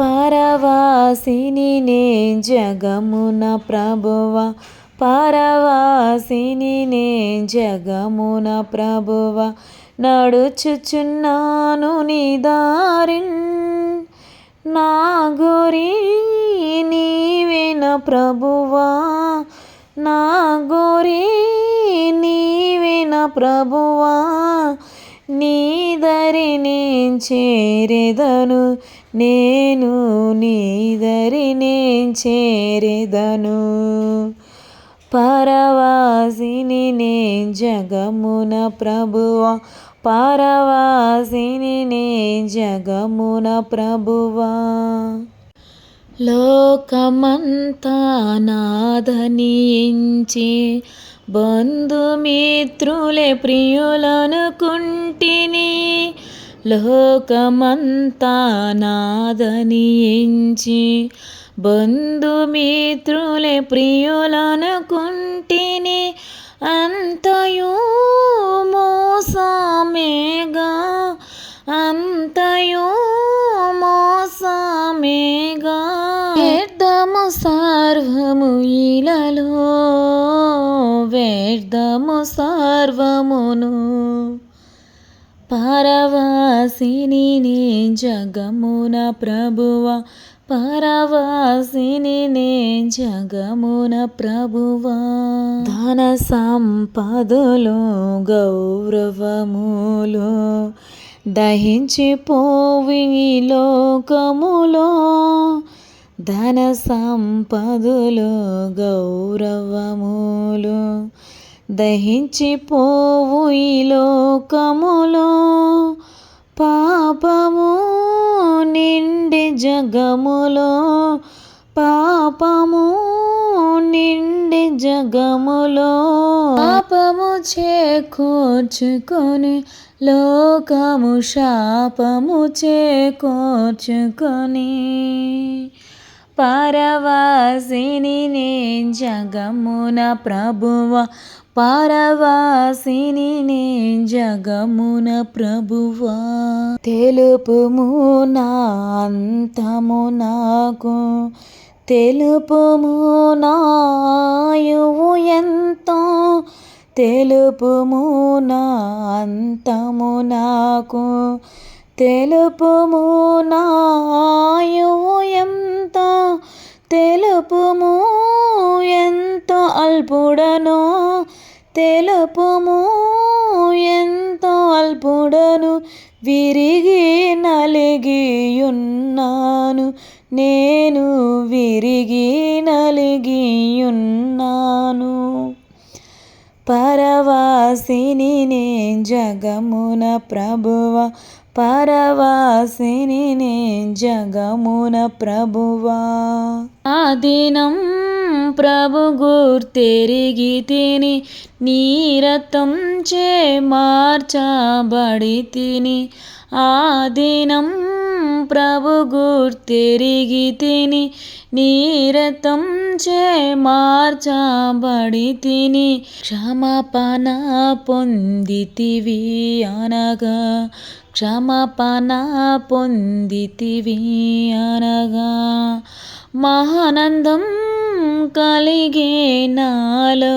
పరవాసిని నే జగమున ప్రభువ. పరవాసిని నే జగమున ప్రభువ. నడుచుచున్నాను నీ దారిన్ నా గురి నీవేన ప్రభువా. నా గురి నీవేన ప్రభువా. నీదరిని దరి నేను చేరెదను నేను నీ చేరెదను. పరవాసిని నే జగమున ప్రభువ పరవాసిని నే జగమున ప్రభువా. లోకమంతా నాదనించి బంధుమిత్రులే ప్రియులనుకుంటిని లోకమంతా నాదనించి బంధుమిత్రులే ప్రియులనుకుంటిని అంతయు మోసమేగా అంతయు మోసమేగా. ఎద్దము సార్వము ఇలలో వ్యర్థము సర్వమును. పరవాసిని నే జగమున ప్రభువ. పరవాసిని నే జగమున ప్రభువ. ధన సంపదలు గౌరవములు దహించిపోవి లోకములో. ధన సంపదులు గౌరవములు దహించిపోవు ఈ లోకములో. పాపము నిండి జగములో. పాపము నిండి జగములో. పాపము చేకూర్చుకొని లోకము శాపము చేకూర్చుకొని. పరవాసిని నే జగమున ప్రభువ. పరవాసిని నే జగమున ప్రభువ. తెలుపుము నా అంతము నాకు. తెలుపుము నాయువు ఎంతో. తెలుపుము నా అంతము నాకు. తెలుపుము నాయో ఎంత? తెలుపుము ఎంత అల్పుడనో? తెలుపుము ఎంత అల్పుడను? విరిగి నలిగియున్నాను. నేను విరిగి నలిగియున్నాను. పరవాసిని నే జగమున ప్రభువ పరవాసిని జగమున ప్రభువా. ఆ దినం ప్రభు గుర్తెరిగి తిని నీరతం చే మార్చబడి తిని ఆ దినం ప్రభు గుర్తెరిగి తిని నీరతం చే మార్చబడి తిని క్షమాపణ పొందితివి అనగా. క్షమాపణ పొందితివి అనగా మహానందం కలిగే నాలో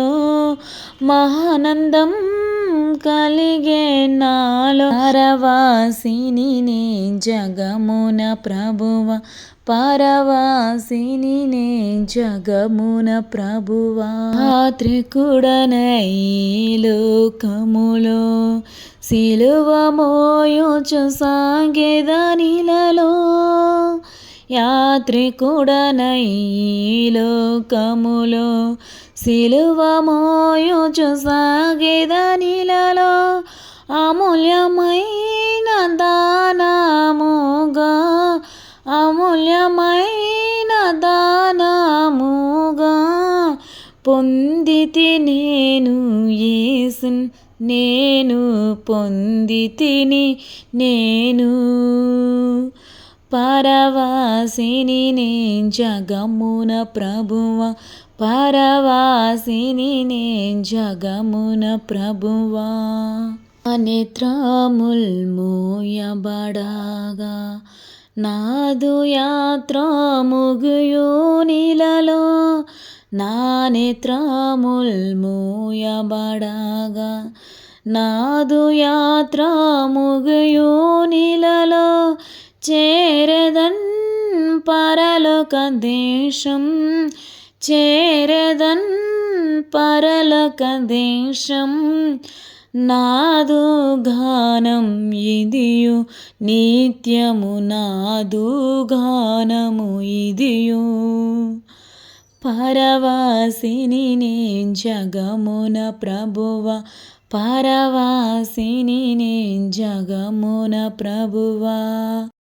మహానందం కలిగే నాలో పరవాసిని నే జగమున ప్రభువ పరవాసిని నే జగమున ప్రభువా త్రికుడనై లోకములో సిలువ మోయుచు సాగేదనిలలో యాత్రికుడనై లోకములో సిలువ మోయుచు సాగేదనిలలో అమూల్యమైన దానముగా అమూల్యమైన దానముగా పొందితి నేను యేసున్ నేను పొందితిని నేను. పరవాసిని నే జగమున ప్రభువ. పరవాసిని నే జగమున ప్రభువా. నేత్రముల్ మోయబడగా. నాదు యాత్ర ముగుయో నీలలో నా నేత్రముల్ మూయబడగా నాదు యాత్ర ముగయో నీలలో చేరదన్ పరలోక దేశం చేరదన్ పరలోక దేశం నాదు గానం ఇదియు నిత్యము నాదు గానము ఇదియు. పరవాసిని నేను జగమున ప్రభువ. పరవాసిని నేను జగమున ప్రభువా.